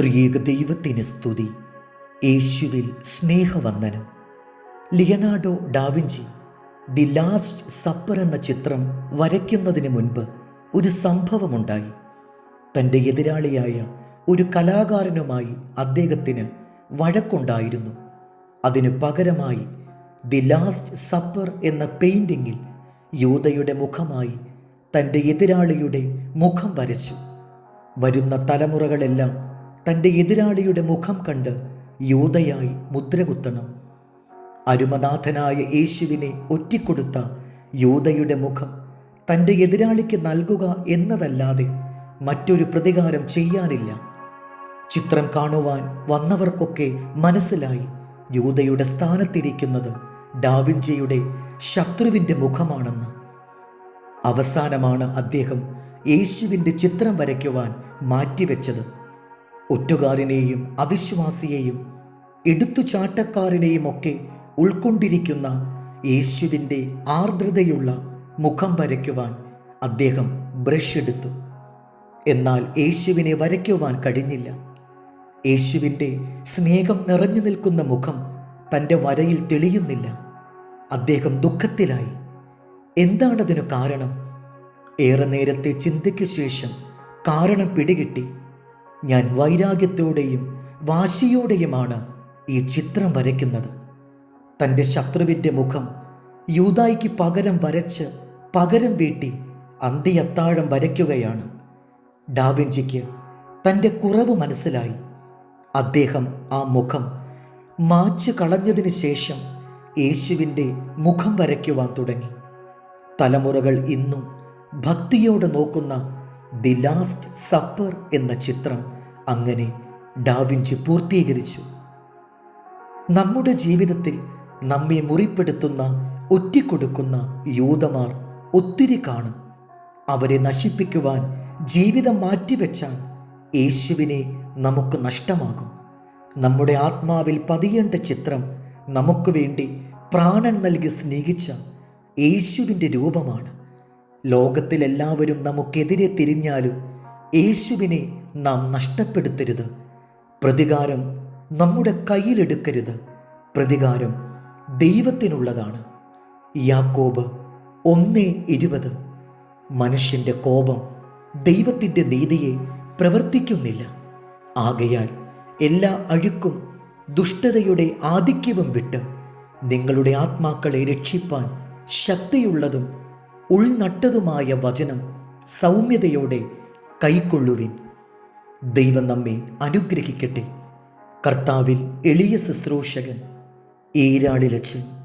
ത്രിയേക ദൈവത്തിന് സ്തുതി. യേശുവിൽ സ്നേഹവന്ദനം. Leonardo da Vinci the last supper എന്ന ചിത്രം വരയ്ക്കുന്നതിന് മുൻപ് ഒരു സംഭവമുണ്ടായി. തന്റെ എതിരാളിയായ ഒരു കലാകാരനുമായി അദ്ദേഹത്തിന് വഴക്കുണ്ടായിരുന്നു. അതിനു പകരമായി ദി ലാസ്റ്റ് സപ്പർ എന്ന പെയിന്റിങ്ങിൽ യൂതയുടെ മുഖമായി തന്റെ എതിരാളിയുടെ മുഖം വരച്ചു. വരുന്ന തലമുറകളെല്ലാം തന്റെ എതിരാളിയുടെ മുഖം കണ്ട് യൂതയായി മുദ്രകുത്തണം അരുമനാഥനായ യേശുവിനെ ഒറ്റിക്കൊടുത്ത യൂതയുടെ മുഖം തന്റെ എതിരാളിക്ക് നൽകുക എന്നതല്ലാതെ മറ്റൊരു പ്രതികാരം ചെയ്യാനില്ല. ചിത്രം കാണുവാൻ വന്നവർക്കൊക്കെ മനസ്സിലായി യൂതയുടെ സ്ഥാനത്തിരിക്കുന്നത് ഡാവിഞ്ചിയുടെ ശത്രുവിന്റെ മുഖമാണെന്ന്. അവസാനമാണ് അദ്ദേഹം യേശുവിന്റെ ചിത്രം വരയ്ക്കുവാൻ മാറ്റിവെച്ചത്. ഒറ്റുകാരനെയും അവിശ്വാസിയെയും എടുത്തുചാട്ടക്കാരനെയും ഒക്കെ ഉൾക്കൊണ്ടിരിക്കുന്ന യേശുവിന്റെ ആർദ്രതയുള്ള മുഖം വരയ്ക്കുവാൻ അദ്ദേഹം ബ്രഷ് എടുത്തു. എന്നാൽ യേശുവിനെ വരയ്ക്കുവാൻ കഴിഞ്ഞില്ല. യേശുവിന്റെ സ്നേഹം നിറഞ്ഞു നിൽക്കുന്ന മുഖം തന്റെ വരയിൽ തെളിയുന്നില്ല. അദ്ദേഹം ദുഃഖത്തിലായി. എന്താണതിനു കാരണം? ഏറെ നേരത്തെ ചിന്തയ്ക്ക് ശേഷം കാരണം പിടികിട്ടി. ഞാൻ വൈരാഗ്യത്തോടെയും വാശിയോടെയുമാണ് ഈ ചിത്രം വരയ്ക്കുന്നത്. തന്റെ ശത്രുവിന്റെ മുഖം യൂതായിക്ക് പകരം വരച്ച് പകരം വീട്ടി അന്ത്യത്താഴം വരയ്ക്കുകയാണ്. ഡാവിഞ്ചിക്ക് തന്റെ കുറവ് മനസ്സിലായി. അദ്ദേഹം ആ മുഖം മാച്ച് കളഞ്ഞതിന് ശേഷം യേശുവിന്റെ മുഖം വരയ്ക്കുവാൻ തുടങ്ങി. തലമുറകൾ ഇന്നും ഭക്തിയോടെ നോക്കുന്ന ദി ലാസ്റ്റ് സപ്പർ എന്ന ചിത്രം അങ്ങനെ ഡാവിഞ്ചി പൂർത്തീകരിച്ചു. നമ്മുടെ ജീവിതത്തിൽ നമ്മെ മുറിപ്പെടുത്തുന്ന ഒറ്റിക്കൊടുക്കുന്ന യൂതമാർ ഒത്തിരി കാണും. അവരെ നശിപ്പിക്കുവാൻ ജീവിതം മാറ്റിവെച്ചാൽ യേശുവിനെ നമുക്ക് നഷ്ടമാകും. നമ്മുടെ ആത്മാവിൽ പതിയേണ്ട ചിത്രം നമുക്ക് വേണ്ടി പ്രാണൻ നൽകി സ്നേഹിച്ച യേശുവിന്റെ രൂപമാണ്. ലോകത്തിലെല്ലാവരും നമുക്കെതിരെ തിരിഞ്ഞാലും യേശുവിനെ നാം നഷ്ടപ്പെടുത്തരുത്. പ്രതികാരം നമ്മുടെ കയ്യിലെടുക്കരുത്. പ്രതികാരം ദൈവത്തിനുള്ളതാണ്. യാക്കോബ് ഒന്നേ ഇരുപത്. മനുഷ്യന്റെ കോപം ദൈവത്തിന്റെ നീതിയെ പ്രവർത്തിക്കുന്നില്ല. ആകയാൽ എല്ലാ അഴുക്കും ദുഷ്ടതയുടെ ആധിക്യവും വിട്ട് നിങ്ങളുടെ ആത്മാക്കളെ രക്ഷിപ്പാൻ ശക്തിയുള്ളതും ഉൾനട്ടതുമായ വചനം സൗമ്യതയോടെ കൈക്കൊള്ളുവിൻ. ദൈവം നമ്മെ അനുഗ്രഹിക്കട്ടെ. കർത്താവിൽ എളിയ ശുശ്രൂഷകൻ ഈരാളിലച്ചൻ